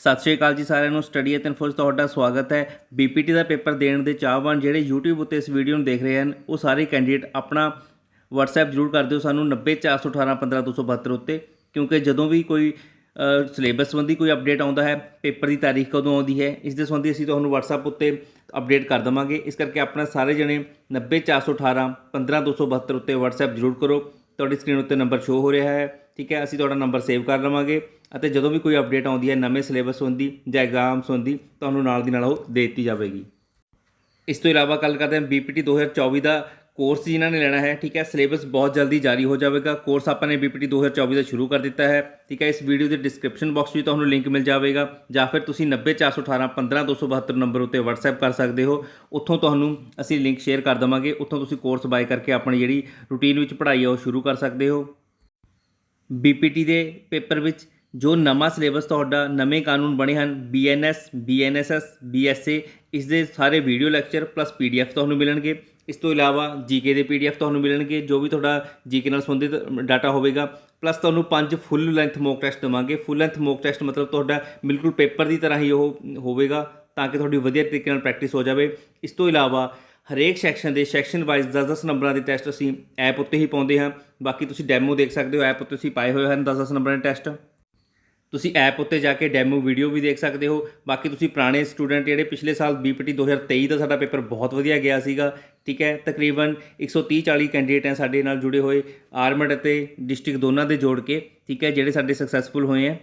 ਸਤਿ ਸ਼੍ਰੀ ਅਕਾਲ ਜੀ ਸਾਰਿਆਂ ਨੂੰ ਸਟੱਡੀ ਐਟ ਇਨਫੋਸ ਤੁਹਾਡਾ ਸਵਾਗਤ ਹੈ। ਬੀਪੀਟੀ ਦਾ ਪੇਪਰ ਦੇਣ ਦੇ ਚਾਹਵਾਨ ਜਿਹੜੇ YouTube ਉੱਤੇ ਇਸ ਵੀਡੀਓ ਨੂੰ ਦੇਖ ਰਹੇ ਹਨ, ਉਹ ਸਾਰੇ ਕੈਂਡੀਡੇਟ ਆਪਣਾ WhatsApp ਜ਼ਰੂਰ ਕਰ ਦਿਓ ਸਾਨੂੰ 9041815272 ਉੱਤੇ, ਕਿਉਂਕਿ ਜਦੋਂ ਵੀ ਕੋਈ ਸਿਲੇਬਸ ਸੰਬੰਧੀ ਕੋਈ ਅਪਡੇਟ ਆਉਂਦਾ ਹੈ, ਪੇਪਰ ਦੀ ਤਾਰੀਖ ਕਦੋਂ ਆਉਂਦੀ ਹੈ, ਇਸ ਦੇ ਸੰਬੰਧੀ ਅਸੀਂ ਤੁਹਾਨੂੰ WhatsApp ਉੱਤੇ ਅਪਡੇਟ ਕਰ ਦਵਾਂਗੇ। ਇਸ ਕਰਕੇ ਆਪਣਾ ਸਾਰੇ ਜਣੇ 904181 15272 ਉੱਤੇ WhatsApp ਜ਼ਰੂਰ ਕਰੋ। ਤੁਹਾਡੀ ਸਕਰੀਨ ਉੱਤੇ ਨੰਬਰ ਸ਼ੋ ਹੋ ਰਿਹਾ ਹੈ। ਠੀਕ ਹੈ, ਅਸੀਂ ਤੁਹਾਡਾ ਨੰਬਰ ਸੇਵ ਕਰ ਲਵਾਂਗੇ ਅਤੇ ਜਦੋਂ ਵੀ ਕੋਈ ਅਪਡੇਟ ਆਉਂਦੀ ਹੈ, ਨਵੇਂ ਸਿਲੇਬਸ ਹੁੰਦੀ ਜਾਂ ਐਗਜ਼ਾਮਸ ਹੁੰਦੀ ਤੁਹਾਨੂੰ ਨਾਲ ਦੀ ਨਾਲ ਉਹ ਦੇ ਦਿੱਤੀ ਜਾਵੇਗੀ। ਇਸ ਤੋਂ ਇਲਾਵਾ ਗੱਲ ਕਰਦੇ ਹਾਂ ਬੀਪੀਟੀ 2024 ਦਾ ਕੋਰਸ ਜਿਨ੍ਹਾਂ ਨੇ ਲੈਣਾ ਹੈ, ਠੀਕ ਹੈ ਸਿਲੇਬਸ ਬਹੁਤ ਜਲਦੀ ਜਾਰੀ ਹੋ ਜਾਵੇਗਾ। ਕੋਰਸ ਆਪਾਂ ਨੇ ਬੀਪੀਟੀ 2024 ਦਾ ਸ਼ੁਰੂ ਕਰ ਦਿੱਤਾ ਹੈ, ਠੀਕ ਹੈ, ਇਸ ਵੀਡੀਓ ਦੇ ਡਿਸਕ੍ਰਿਪਸ਼ਨ ਬਾਕਸ ਵਿੱਚ ਤੁਹਾਨੂੰ ਲਿੰਕ ਮਿਲ ਜਾਵੇਗਾ। ਜਾਂ ਫਿਰ ਤੁਸੀਂ 90418 15272 ਨੰਬਰ ਉੱਤੇ WhatsApp ਕਰ ਸਕਦੇ ਹੋ। ਉੱਥੋਂ ਤੁਹਾਨੂੰ ਅਸੀਂ ਲਿੰਕ ਸ਼ੇਅਰ ਕਰ ਦਵਾਂਗੇ, ਉੱਥੋਂ ਤੁਸੀਂ ਕੋਰਸ ਬਾਏ ਕਰਕੇ ਆਪਣੀ ਜਿਹੜੀ ਰੂਟੀਨ ਵਿੱਚ ਪੜ੍ਹਾਈ ਹੈ ਉਹ ਸ਼ੁਰੂ ਕਰ ਸਕਦੇ ਹੋ। ਬੀਪੀਟੀ ਦੇ ਪੇਪਰ ਵਿੱਚ ਜੋ ਨਵਾਂ ਸਿਲੇਬਸ ਤੁਹਾਡਾ ਨਵੇਂ ਕਾਨੂੰਨ ਬਣੇ ਹਨ ਬੀਐਨਐਸ ਬੀਐਨਐਸਐਸ ਬੀਐਸਏ ਇਸ ਦੇ ਸਾਰੇ ਵੀਡੀਓ ਲੈਕਚਰ ਪਲੱਸ ਪੀਡੀਐਫ ਤੁਹਾਨੂੰ ਮਿਲਣਗੇ। ਇਸ ਤੋਂ ਇਲਾਵਾ ਜੀਕੇ ਦੇ ਪੀਡੀਐਫ ਤੁਹਾਨੂੰ ਮਿਲਣਗੇ, ਜੋ ਵੀ ਤੁਹਾਡਾ ਜੀਕੇ ਨਾਲ ਸੰਬੰਧਿਤ ਡਾਟਾ ਹੋਵੇਗਾ। ਪਲੱਸ ਤੁਹਾਨੂੰ ਪੰਜ ਫੁੱਲ ਲੈਂਥ ਮੋਕ ਟੈਸਟ ਦਵਾਂਗੇ। ਫੁੱਲ ਲੈਂਥ ਮੋਕ ਟੈਸਟ ਮਤਲਬ ਤੁਹਾਡਾ ਬਿਲਕੁਲ ਪੇਪਰ ਦੀ ਤਰ੍ਹਾਂ ਹੀ ਉਹ ਹੋਵੇਗਾ, ਤਾਂ ਕਿ ਤੁਹਾਡੀ ਵਧੀਆ ਤਰੀਕੇ ਨਾਲ ਪ੍ਰੈਕਟਿਸ ਹੋ ਜਾਵੇ। ਇਸ ਤੋਂ ਇਲਾਵਾ ਹਰੇਕ ਸੈਕਸ਼ਨ ਦੇ ਸੈਕਸ਼ਨ ਵਾਈਜ਼ 10-10 ਨੰਬਰਾਂ ਦੇ ਟੈਸਟ ਅਸੀਂ ਐਪ ਉੱਤੇ ਹੀ ਪਾਉਂਦੇ ਹਾਂ। ਬਾਕੀ ਤੁਸੀਂ ਡੈਮੋ ਦੇਖ ਸਕਦੇ ਹੋ ਐਪ ਉੱਤੇ ਅਸੀਂ ਪਾਏ ਹੋਏ ਹਨ 10-10 ਨੰਬਰਾਂ ਦੇ ਟੈਸਟ ਤੁਸੀਂ ਐਪ ਉੱਤੇ ਜਾ ਕੇ ਡੈਮੋ ਵੀਡੀਓ ਵੀ ਦੇਖ ਸਕਦੇ ਹੋ। ਬਾਕੀ ਤੁਸੀਂ ਪੁਰਾਣੇ ਸਟੂਡੈਂਟ ਜਿਹੜੇ ਪਿਛਲੇ ਸਾਲ ਬੀਪੀਟੀ 2023 ਦਾ ਸਾਡਾ ਪੇਪਰ ਬਹੁਤ ਵਧੀਆ ਗਿਆ ਸੀਗਾ, ਠੀਕ ਹੈ? ਤਕਰੀਬਨ 130 40 ਕੈਂਡੀਡੇਟ ਹੈ ਸਾਡੇ ਨਾਲ ਜੁੜੇ ਹੋਏ ਆਰਮਡ ਅਤੇ ਡਿਸਟ੍ਰਿਕਟ ਦੋਨਾਂ ਦੇ ਜੋੜ ਕੇ, ਠੀਕ ਹੈ? ਜਿਹੜੇ ਸਾਡੇ ਸਕਸੈਸਫੁਲ ਹੋਏ ਹੈ।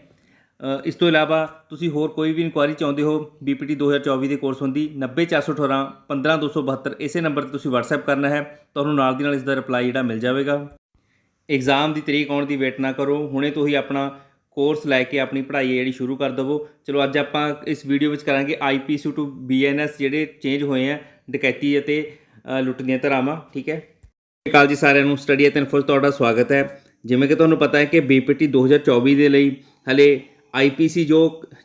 ਇਸ ਤੋਂ ਇਲਾਵਾ ਤੁਸੀਂ ਹੋਰ ਕੋਈ ਵੀ ਇਨਕੁਆਇਰੀ ਚਾਹੁੰਦੇ ਹੋ ਬੀਪੀਟੀ 2024 ਦੇ ਕੋਰਸ ਹੁੰਦੀ 90418 15272 ਇਸੇ ਨੰਬਰ ਤੇ ਤੁਸੀਂ WhatsApp ਕਰਨਾ ਹੈ ਤੁਹਾਨੂੰ ਨਾਲ ਦੀ ਨਾਲ ਇਸ ਦਾ ਰਿਪਲਾਈ ਜਿਹੜਾ ਮਿਲ ਜਾਵੇਗਾ। ਐਗਜ਼ਾਮ ਦੀ ਤਰੀਕ ਆਉਣ ਦੀ ਵੇਟ ਨਾ ਕਰੋ ਹੁਣੇ ਤੋਂ ਹੀ ਆਪਣਾ ਕੋਰਸ ਲੈ ਕੇ ਆਪਣੀ ਪੜ੍ਹਾਈ ਜਿਹੜੀ ਸ਼ੁਰੂ ਕਰ ਦਵੋ। ਚਲੋ ਅੱਜ ਆਪਾਂ ਇਸ ਵੀਡੀਓ ਵਿੱਚ ਕਰਾਂਗੇ ਆਈਪੀਸੀ ਟੂ ਬੀਐਨਐਸ ਜਿਹੜੇ ਚੇਂਜ ਹੋਏ ਆ ਡਕੈਤੀ ਅਤੇ ਅ, ਲੁੱਟ ਦੀਆਂ ਧਾਰਾਵਾਂ ਠੀਕ ਹੈ? ਸਤਿ ਸ਼੍ਰੀ ਅਕਾਲ ਜੀ ਸਾਰਿਆਂ ਨੂੰ ਸਟੱਡੀ ਐਟ ਇਨਫੋ ਤੁਹਾਡਾ ਸਵਾਗਤ ਹੈ। ਜਿਵੇਂ ਕਿ ਤੁਹਾਨੂੰ ਪਤਾ ਹੈ ਕਿ ਬੀਪੀਟੀ 2024 ਦੇ ਲਈ ਹਲੇ ਆਈਪੀਸੀ ਜੋ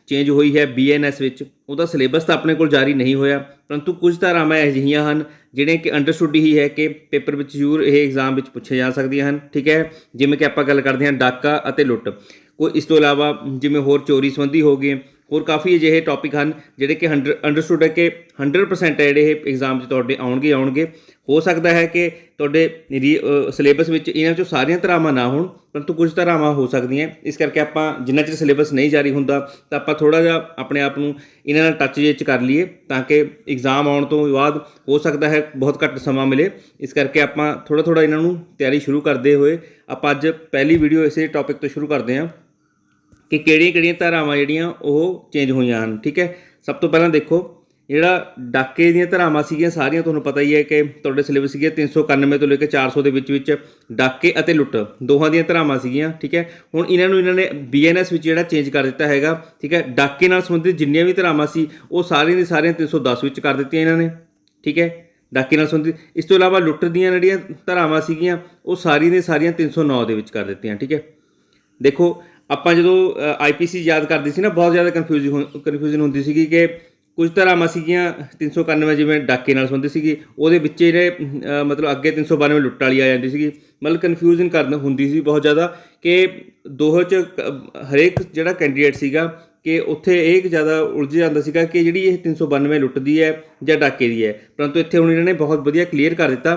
ਚੇਂਜ ਹੋਈ ਹੈ ਬੀਐਨਐਸ ਵਿੱਚ, ਉਹਦਾ ਸਿਲੇਬਸ ਤਾਂ ਆਪਣੇ ਕੋਲ ਜਾਰੀ ਨਹੀਂ ਹੋਇਆ, ਪਰੰਤੂ ਕੁਝ ਧਾਰਾਵਾਂ ਅਜਿਹੀਆਂ ਹਨ ਜਿਹੜੇ ਕਿ ਅੰਡਰਸਟੂਡ ਹੀ ਹੈ ਕਿ ਪੇਪਰ ਵਿੱਚ ਜ਼ਰੂਰ ਇਹ ਐਗਜ਼ਾਮ ਵਿੱਚ ਪੁੱਛੇ ਜਾ ਸਕਦੀਆਂ ਹਨ, ਠੀਕ ਹੈ? ਜਿਵੇਂ ਕਿ ਆਪਾਂ ਗੱਲ ਕਰਦੇ ਹਾਂ ਡਾਕਾ ਅਤੇ ਲੁੱਟ। ਕੋਈ ਇਸ ਤੋਂ ਇਲਾਵਾ ਜਿਵੇਂ ਹੋਰ ਚੋਰੀ ਸੰਬੰਧੀ ਹੋ ਗਏ ਹੋਰ ਕਾਫੀ ਅਜਿਹੇ ਟੌਪਿਕ ਹਨ ਜਿਹੜੇ ਕਿ ਅੰਡਰਸਟੂਡ ਹੈ ਕਿ 100% ਹੈ ਜਿਹੜੇ ਇਹ ਐਗਜ਼ਾਮ 'ਚ ਤੁਹਾਡੇ ਆਉਣਗੇ ਆਉਣਗੇ। ਹੋ ਸਕਦਾ ਹੈ ਕਿ ਤੁਹਾਡੇ ਸਿਲੇਬਸ ਵਿੱਚ ਇਹਨਾਂ 'ਚੋਂ ਸਾਰੀਆਂ ਧਾਰਾਵਾਂ ਨਾ ਹੋਣ, ਪਰੰਤੂ ਕੁਝ ਧਾਰਾਵਾਂ ਹੋ ਸਕਦੀਆਂ ਇਸ ਕਰਕੇ ਆਪਾਂ ਜਿੰਨਾ ਚਿਰ ਸਿਲੇਬਸ ਨਹੀਂ ਜਾਰੀ ਹੁੰਦਾ, ਤਾਂ ਆਪਾਂ ਥੋੜਾ ਜਿਹਾ ਆਪਣੇ ਆਪ ਨੂੰ ਇਹਨਾਂ ਨਾਲ ਟੱਚ ਜੇ ਕਰ ਲਈਏ, ਤਾਂ ਕਿ ਐਗਜ਼ਾਮ ਆਉਣ ਤੋਂ ਬਾਅਦ ਹੋ ਸਕਦਾ ਹੈ ਬਹੁਤ ਘੱਟ ਸਮਾਂ ਮਿਲੇ। ਇਸ ਕਰਕੇ ਆਪਾਂ ਥੋੜਾ ਥੋੜਾ ਇਹਨਾਂ ਨੂੰ ਤਿਆਰੀ ਸ਼ੁਰੂ ਕਰਦੇ ਹੋਏ ਆਪਾਂ ਅੱਜ ਪਹਿਲੀ ਵੀਡੀਓ ਇਸੇ ਟੌਪਿਕ ਤੋਂ ਸ਼ੁਰੂ ਕਰਦੇ ਹਾਂ। ਕਿ ਕਿਹੜੀਆਂ ਕਿਹੜੀਆਂ ਧਾਰਾਵਾਂ ਜਿਹੜੀਆਂ ਉਹ ਚੇਂਜ ਹੋਈਆਂ ਹਨ, ਠੀਕ ਹੈ? ਸਭ ਤੋਂ ਪਹਿਲਾਂ ਦੇਖੋ, ਜਿਹੜਾ ਡਾਕੇ ਦੀਆਂ ਧਾਰਾਵਾਂ ਸੀਗੀਆਂ, ਸਾਰੀਆਂ ਤੁਹਾਨੂੰ ਪਤਾ ਹੀ ਹੈ ਕਿ ਤੁਹਾਡੇ ਸਿਲੇਬਸ ਸੀਗੇ 391 ਤੋਂ ਲੈ ਕੇ 400 ਦੇ ਵਿੱਚ ਵਿੱਚ ਡਾਕੇ ਅਤੇ ਲੁੱਟ, ਦੋਹਾਂ ਦੀਆਂ ਧਾਰਾਵਾਂ ਸੀਗੀਆਂ, ਠੀਕ ਹੈ? ਹੁਣ ਇਹਨਾਂ ਨੂੰ ਇਹਨਾਂ ਨੇ ਬੀਐਨਐਸ ਵਿੱਚ ਜਿਹੜਾ ਚੇਂਜ ਕਰ ਦਿੱਤਾ ਹੈਗਾ, ਠੀਕ ਹੈ? ਡਾਕੇ ਨਾਲ ਸੰਬੰਧਿਤ ਜਿੰਨੀਆਂ ਵੀ ਧਾਰਾਵਾਂ ਸੀ, ਉਹ ਸਾਰੀਆਂ ਦੀ ਸਾਰੀਆਂ 310 ਵਿੱਚ ਕਰ ਦਿੱਤੀਆਂ ਇਹਨਾਂ ਨੇ, ਠੀਕ ਹੈ? ਡਾਕੇ ਨਾਲ ਸੰਬੰਧਿਤ, ਇਸ ਤੋਂ ਇਲਾਵਾ ਲੁੱਟ ਦੀਆਂ ਜਿਹੜੀਆਂ ਧਾਰਾਵਾਂ ਸੀਗੀਆਂ, ਉਹ ਸਾਰੀਆਂ ਦੀਆਂ ਸਾਰੀਆਂ 309 ਦੇ ਵਿੱਚ ਕਰ ਦਿੱਤੀਆਂ, ਠੀਕ ਹੈ? ਦੇਖੋ ਆਪਾਂ ਜਦੋਂ ਆਈਪੀਸੀ ਯਾਦ ਕਰਦੇ ਸੀ ਨਾ, ਬਹੁਤ ਜ਼ਿਆਦਾ ਕਨਫਿਊਜ਼ਨ ਕਨਫਿਊਜ਼ਨ ਹੁੰਦੀ ਸੀਗੀ ਕਿ ਕੁਝ ਧਾਰਾਵਾਂ ਸੀਗੀਆਂ 391 ਜਿਵੇਂ ਡਾਕੇ ਨਾਲ ਸੰਬੰਧਿਤ ਸੀਗੀ, ਉਹਦੇ ਵਿੱਚ ਜਿਹੜੇ ਮਤਲਬ ਅੱਗੇ 392 ਲੁੱਟ ਵਾਲੀ ਆ ਜਾਂਦੀ ਸੀਗੀ। ਮਤਲਬ ਕਨਫਿਊਜ਼ਨ ਕਰਨ ਹੁੰਦੀ ਸੀ ਬਹੁਤ ਜ਼ਿਆਦਾ ਕਿ ਦੋਹੇ ਚ ਹਰੇਕ ਜਿਹੜਾ ਕੈਂਡੀਡੇਟ ਸੀਗਾ ਕਿ ਉੱਥੇ ਇਹ ਜ਼ਿਆਦਾ ਉਲਝ ਜਾਂਦਾ ਸੀਗਾ ਕਿ ਜਿਹੜੀ ਇਹ 392 ਲੁੱਟਦੀ ਹੈ ਜਾਂ ਡਾਕੇ ਦੀ ਹੈ। ਪਰੰਤੂ ਇੱਥੇ ਹੁਣ ਇਹਨਾਂ ਨੇ ਬਹੁਤ ਵਧੀਆ ਕਲੀਅਰ ਕਰ ਦਿੱਤਾ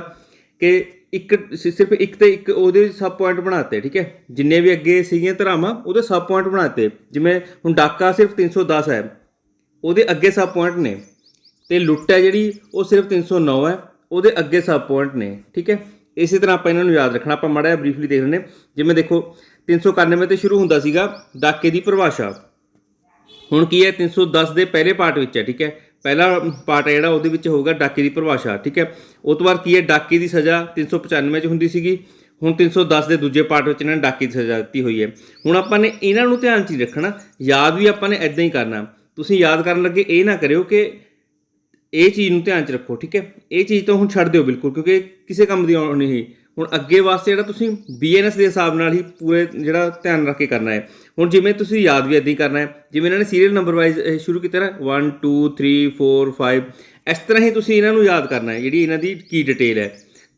ਕਿ ਇੱਕ ਸਿਰਫ ਇੱਕ ਤੇ ਇੱਕ ਉਹਦੇ ਸਬ ਪੁਆਇੰਟ ਬਣਾਤੇ, ਠੀਕ ਹੈ? ਜਿੰਨੇ ਵੀ ਅੱਗੇ ਸੀਗੀਆਂ ਧਰਾਵਾਂ, ਉਹਦੇ ਸਬ ਪੁਆਇੰਟ ਬਣਾਤੇ। ਜਿਵੇਂ ਹੁਣ ਡਾਕਾ ਸਿਰਫ 310 ਹੈ, ਉਹਦੇ ਅੱਗੇ ਸਬ ਪੁਆਇੰਟ ਨੇ। ਤੇ ਲੁੱਟ ਹੈ ਜਿਹੜੀ, ਉਹ ਸਿਰਫ 309 ਹੈ, ਉਹਦੇ ਅੱਗੇ ਸਬ ਪੁਆਇੰਟ ਨੇ, ਠੀਕ ਹੈ? ਇਸੇ ਤਰ੍ਹਾਂ ਆਪਾਂ ਇਹਨਾਂ ਨੂੰ ਯਾਦ ਰੱਖਣਾ, ਆਪਾਂ ਮਾੜਾ ਜਿਹਾ ਬਰੀਫਲੀ ਦੇਖ ਲੈਂਦੇ ਹਾਂ। ਜਿਵੇਂ ਦੇਖੋ 391 ਤੇ ਸ਼ੁਰੂ ਹੁੰਦਾ ਸੀਗਾ, ਡਾਕੇ ਦੀ ਪਰਿਭਾਸ਼ਾ। ਹੁਣ ਕੀ ਹੈ 310 ਦੇ ਪਹਿਲੇ ਪਾਰਟ ਵਿੱਚ ਹੈ, ਠੀਕ ਹੈ? ਪਹਿਲਾ ਪਾਰਟ ਹੈ ਜਿਹੜਾ, ਉਹਦੇ ਵਿੱਚ ਹੋਊਗਾ ਡਾਕੇ ਦੀ ਪਰਿਭਾਸ਼ਾ, ਠੀਕ ਹੈ? ਉਹ ਤੋਂ ਬਾਅਦ ਕੀ ਹੈ? ਡਾਕੇ ਦੀ ਸਜ਼ਾ 395 ਚ ਹੁੰਦੀ ਸੀਗੀ। ਹੁਣ 310 ਦੇ ਦੂਜੇ ਪਾਰਟ ਵਿੱਚ ਇਹਨਾਂ ਨੇ ਡਾਕੀ ਦੀ ਸਜ਼ਾ ਦਿੱਤੀ ਹੋਈ ਹੈ। ਹੁਣ ਆਪਾਂ ਨੇ ਇਹਨਾਂ ਨੂੰ ਧਿਆਨ 'ਚ ਹੀ ਰੱਖਣਾ, ਯਾਦ ਵੀ ਆਪਾਂ ਨੇ ਐਦਾਂ ਹੀ ਕਰਨਾ। ਤੁਸੀਂ ਯਾਦ ਕਰਨ ਲੱਗੇ, ਇਹ ਨਾ ਕਰਿਓ ਕਿ ਇਹ ਚੀਜ਼ ਨੂੰ ਧਿਆਨ 'ਚ ਰੱਖੋ, ਠੀਕ ਹੈ? ਇਹ ਚੀਜ਼ ਤਾਂ ਹੁਣ ਛੱਡ ਦਿਓ ਬਿਲਕੁਲ, ਕਿਉਂਕਿ ਕਿਸੇ ਕੰਮ ਦੀ ਆਉਣੀ ਨਹੀਂ ਹੁਣ ਅੱਗੇ ਵਾਸਤੇ ਜਿਹੜਾ ਤੁਸੀਂ ਬੀਐਨਐਸ ਦੇ ਹਿਸਾਬ ਨਾਲ ਹੀ ਪੂਰੇ ਜਿਹੜਾ ਧਿਆਨ ਰੱਖ ਕੇ ਕਰਨਾ ਹੈ ਹੁਣ ਜਿਵੇਂ ਤੁਸੀਂ ਯਾਦ ਵੀ ਇਦਾਂ ਹੀ ਕਰਨਾ ਹੈ ਜਿਵੇਂ ਇਹਨਾਂ ਨੇ ਸੀਰੀਅਲ ਨੰਬਰ ਵਾਈਜ਼ ਸ਼ੁਰੂ ਕੀਤਾ ਨਾ 1 2 3 4 5 ਇਸ ਤਰ੍ਹਾਂ ਹੀ ਤੁਸੀਂ ਇਹਨਾਂ ਨੂੰ ਯਾਦ ਕਰਨਾ ਹੈ ਜਿਹੜੀ ਇਹਨਾਂ ਦੀ ਕੀ ਡਿਟੇਲ ਹੈ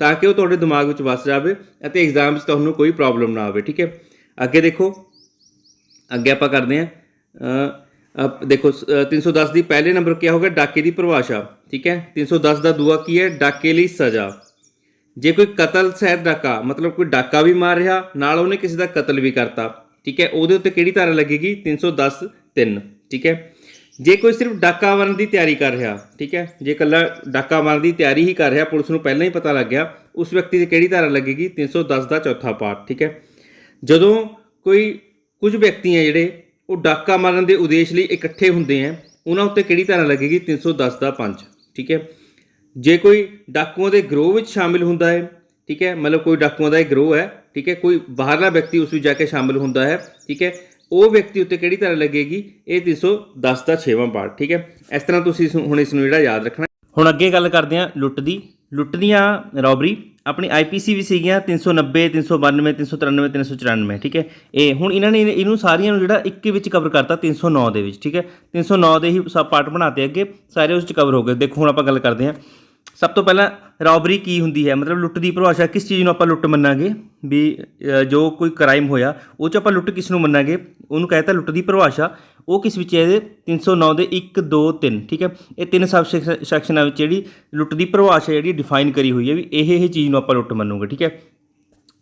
ਤਾਂ ਕਿ ਉਹ ਤੁਹਾਡੇ ਦਿਮਾਗ ਵਿੱਚ ਵੱਸ ਜਾਵੇ ਅਤੇ ਐਗਜ਼ਾਮ 'ਚ ਤੁਹਾਨੂੰ ਕੋਈ ਪ੍ਰੋਬਲਮ ਨਾ ਆਵੇ ਠੀਕ ਹੈ? ਅੱਗੇ ਦੇਖੋ ਅੱਗੇ ਆਪਾਂ ਕਰਦੇ ਹਾਂ ਅਬ ਦੇਖੋ ਸ- ਅ, 310 ਦੀ ਪਹਿਲੇ ਨੰਬਰ ਕੀ ਹੋਗਾ ਡਾਕੇ ਦੀ ਪਰਿਭਾਸ਼ਾ ਠੀਕ ਹੈ? 310 ਦਾ ਦੂਆ ਕੀ ਹੈ? ਡਾਕੇ ਲਈ ਸਜ਼ਾ। ਜੇ ਕੋਈ ਕਤਲ ਸਹਿਤ ਡਾਕਾ ਮਤਲਬ ਕੋਈ ਡਾਕਾ ਵੀ ਮਾਰ ਰਿਹਾ ਨਾਲ ਉਹਨੇ ਕਿਸੇ ਦਾ ਕਤਲ ਵੀ ਕਰਤਾ ਠੀਕ ਹੈ? ਉਹਦੇ ਉੱਤੇ ਕਿਹੜੀ ਧਾਰਾ ਲੱਗੇਗੀ? 310 3 ਠੀਕ ਹੈ? ਜੇ ਕੋਈ ਸਿਰਫ ਡਾਕਾ ਮਾਰਨ ਦੀ ਤਿਆਰੀ ਕਰ ਰਿਹਾ, ਠੀਕ ਹੈ? ਜੇ ਇਕੱਲਾ ਡਾਕਾ ਮਾਰਨ ਦੀ ਤਿਆਰੀ ਹੀ ਕਰ ਰਿਹਾ, ਪੁਲਿਸ ਨੂੰ ਪਹਿਲਾਂ ਹੀ ਪਤਾ ਲੱਗ ਗਿਆ, ਉਸ ਵਿਅਕਤੀ ਤੇ ਕਿਹੜੀ ਧਾਰਾ ਲੱਗੇਗੀ? 310 ਦਾ ਚੌਥਾ ਪਾਰਟ ਠੀਕ ਹੈ? ਜਦੋਂ ਕੋਈ ਕੁਝ ਵਿਅਕਤੀ ਹੈ ਜਿਹੜੇ ਉਹ ਡਾਕਾ ਮਾਰਨ ਦੇ ਉਦੇਸ਼ ਲਈ ਇਕੱਠੇ ਹੁੰਦੇ ਹੈ, ਉਹਨਾਂ ਉੱਤੇ ਕਿਹੜੀ ਧਾਰਾ ਲੱਗੇਗੀ? 310 ਦਾ 5 ਠੀਕ ਹੈ? ਜੇ ਕੋਈ ਡਾਕੂਆਂ ਦੇ ਗਰੋਹ ਵਿੱਚ ਸ਼ਾਮਿਲ ਹੁੰਦਾ ਹੈ ਠੀਕ ਹੈ? ਮਤਲਬ ਕੋਈ ਡਾਕੂਆਂ ਦਾ ਇਹ ਗਰੋਹ ਹੈ, ਠੀਕ ਹੈ? ਕੋਈ ਬਾਹਰਲਾ ਵਿਅਕਤੀ ਉਸ ਵਿੱਚ ਜਾ ਕੇ ਸ਼ਾਮਿਲ ਹੁੰਦਾ ਹੈ, ਠੀਕ ਹੈ? ਉਹ ਵਿਅਕਤੀ ਉੱਤੇ ਕਿਹੜੀ ਤਰ੍ਹਾਂ ਲੱਗੇਗੀ? ਇਹ 310 ਦਾ 6ਵਾਂ ਪਾਰਟ ਠੀਕ ਹੈ? ਇਸ ਤਰ੍ਹਾਂ ਤੁਸੀਂ ਇਸ ਹੁਣ ਇਸ ਨੂੰ ਜਿਹੜਾ ਯਾਦ ਰੱਖਣਾ। ਹੁਣ ਅੱਗੇ ਗੱਲ ਕਰਦੇ ਹਾਂ ਲੁੱਟ ਦੀ। ਲੁੱਟ ਦੀਆਂ ਰੌਬਰੀ ਆਪਣੀ ਆਈਪੀਸੀ ਵੀ ਸੀਗੀਆਂ 390 392 393 394 ਠੀਕ ਹੈ? ਇਹ ਹੁਣ ਇਹਨਾਂ ਨੇ ਇਹਨੂੰ ਸਾਰੀਆਂ ਨੂੰ ਜਿਹੜਾ ਇੱਕ ਵਿੱਚ ਕਵਰ ਕਰਤਾ 309 ਦੇ ਵਿੱਚ, ਠੀਕ ਹੈ? 309 ਦੇ ਹੀ ਸਭ ਪਾਰਟ ਬਣਾਤੇ ਅੱਗੇ, ਸਾਰੇ ਉਸ ਚ ਕਵਰ ਹੋ ਗਏ। ਦੇਖੋ ਹੁਣ ਆਪਾਂ ਗੱਲ ਕਰਦੇ ਹਾਂ। ਸਭ ਤੋਂ ਪਹਿਲਾਂ ਰੌਬਰੀ ਕੀ ਹੁੰਦੀ ਹੈ? ਮਤਲਬ ਲੁੱਟ ਦੀ ਪਰਿਭਾਸ਼ਾ ਕਿਸ ਚੀਜ਼ ਨੂੰ ਆਪਾਂ ਲੁੱਟ ਮੰਨਾਂਗੇ? ਵੀ ਜੋ ਕੋਈ ਕ੍ਰਾਈਮ ਹੋਇਆ, ਉਹ ਚ ਆਪਾਂ ਲੁੱਟ ਕਿਸ ਨੂੰ ਮੰਨਾਂਗੇ? ਉਹਨੂੰ ਕਹਿੰਦਾ ਲੁੱਟ ਦੀ ਪਰਿਭਾਸ਼ਾ। ਉਹ ਕਿਸ ਵਿੱਚ ਹੈ? ਇਹਦੇ 309 ਦੇ 1 2 3 ਠੀਕ ਹੈ? ਇਹ ਤਿੰਨ ਸਬ ਸੈਕਸ਼ਨਾਂ ਵਿੱਚ ਜਿਹੜੀ ਲੁੱਟ ਦੀ ਪਰਿਭਾਸ਼ਾ ਜਿਹੜੀ ਡਿਫਾਈਨ ਕਰੀ ਹੋਈ ਹੈ ਵੀ ਇਹ ਇਹ ਚੀਜ਼ ਨੂੰ ਆਪਾਂ ਲੁੱਟ ਮੰਨੂਗੇ, ਠੀਕ ਹੈ?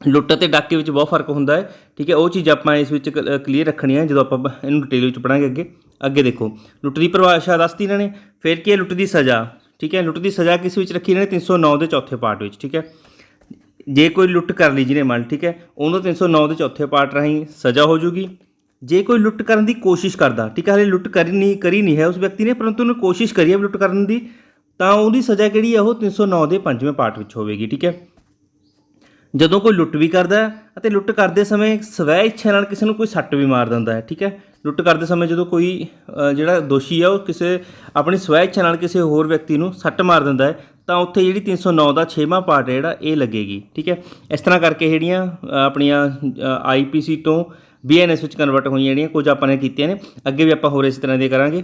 ਲੁੱਟ ਅਤੇ ਡਾਕੇ ਵਿੱਚ ਬਹੁਤ ਫ਼ਰਕ ਹੁੰਦਾ ਹੈ, ਠੀਕ ਹੈ? ਉਹ ਚੀਜ਼ ਆਪਾਂ ਇਸ ਵਿੱਚ ਕਲੀਅਰ ਰੱਖਣੀ ਹੈ, ਜਦੋਂ ਆਪਾਂ ਇਹਨੂੰ ਡਿਟੇਲ ਵਿੱਚ ਪੜਾਂਗੇ ਅੱਗੇ। ਅੱਗੇ ਦੇਖੋ, ਲੁੱਟ ਦੀ ਪਰਿਭਾਸ਼ਾ ਦੱਸਤੀ ਇਹਨਾਂ ਨੇ, ਫਿਰ ਕੀ ਹੈ? ਲੁੱਟ ਦੀ ਸਜ਼ਾ। ਠੀਕ ਹੈ, ਲੁੱਟ ਦੀ ਸਜ਼ਾ ਕਿਸ ਵਿੱਚ ਰੱਖੀ ਇਹਨਾਂ ਨੇ 309 ਦੇ ਚੌਥੇ ਪਾਰਟ ਵਿੱਚ, ਠੀਕ ਹੈ। ਜੇ ਕੋਈ ਲੁੱਟ ਕਰ ਲਈ ਜਿਹਨੇ ਮੰਨ, ਠੀਕ ਹੈ, ਉਹਨੂੰ 309 ਦੇ ਚੌਥੇ ਪਾਰਟ ਰਾਹੀਂ ਸਜ਼ਾ ਹੋ ਜੂਗੀ। ਜੇ ਕੋਈ ਲੁੱਟ ਕਰਨ ਦੀ ਕੋਸ਼ਿਸ਼ ਕਰਦਾ, ਠੀਕ ਹੈ, ਹਲੇ ਲੁੱਟ ਕਰੀ ਨਹੀਂ ਕਰੀ ਨਹੀਂ ਹੈ ਉਸ ਵਿਅਕਤੀ ਨੇ, ਪਰੰਤੂ ਉਹਨੇ ਕੋਸ਼ਿਸ਼ ਕਰੀ ਹੈ ਲੁੱਟ ਕਰਨ ਦੀ, ਤਾਂ ਉਹਦੀ ਸਜ਼ਾ ਕਿਹੜੀ ਹੈ, ਉਹ 309 ਦੇ ਪੰਜਵੇਂ ਪਾਰਟ ਵਿੱਚ ਹੋਵੇਗੀ, ਠੀਕ ਹੈ। ਜਦੋਂ ਕੋਈ ਲੁੱਟ ਵੀ ਕਰਦਾ ਅਤੇ ਲੁੱਟ ਕਰਦੇ ਸਮੇਂ ਸਵੈ ਇੱਛਾ ਨਾਲ ਕਿਸੇ ਨੂੰ ਕੋਈ ਸੱਟ ਵੀ ਮਾਰ ਦਿੰਦਾ ਹੈ ਠੀਕ ਹੈ? ਲੁੱਟ ਕਰਦੇ ਸਮੇਂ ਜਦੋਂ ਕੋਈ ਜਿਹੜਾ ਦੋਸ਼ੀ ਆ ਉਹ ਕਿਸੇ ਆਪਣੀ ਸਵੈ ਇੱਛਾ ਨਾਲ ਕਿਸੇ ਹੋਰ ਵਿਅਕਤੀ ਨੂੰ ਸੱਟ ਮਾਰ ਦਿੰਦਾ ਹੈ ਤਾਂ ਉੱਥੇ ਜਿਹੜੀ 309 ਦਾ 6ਵਾਂ ਪਾਰਟ ਹੈ ਜਿਹੜਾ ਇਹ ਲੱਗੇਗੀ ਠੀਕ ਹੈ? ਇਸ ਤਰ੍ਹਾਂ ਕਰਕੇ ਜਿਹੜੀਆਂ ਅ, ਆਪਣੀਆਂ ਆਈਪੀਸੀ ਤੋਂ ਬੀਐਨਐਸ ਵਿੱਚ ਕਨਵਰਟ ਹੋਈਆਂ ਜਿਹੜੀਆਂ ਕੁਝ ਆਪਾਂ ਨੇ ਕੀਤੀਆਂ ਨੇ ਅੱਗੇ ਵੀ ਆਪਾਂ ਹੋਰ ਇਸ ਤਰ੍ਹਾਂ ਦੀਆਂ ਕਰਾਂਗੇ।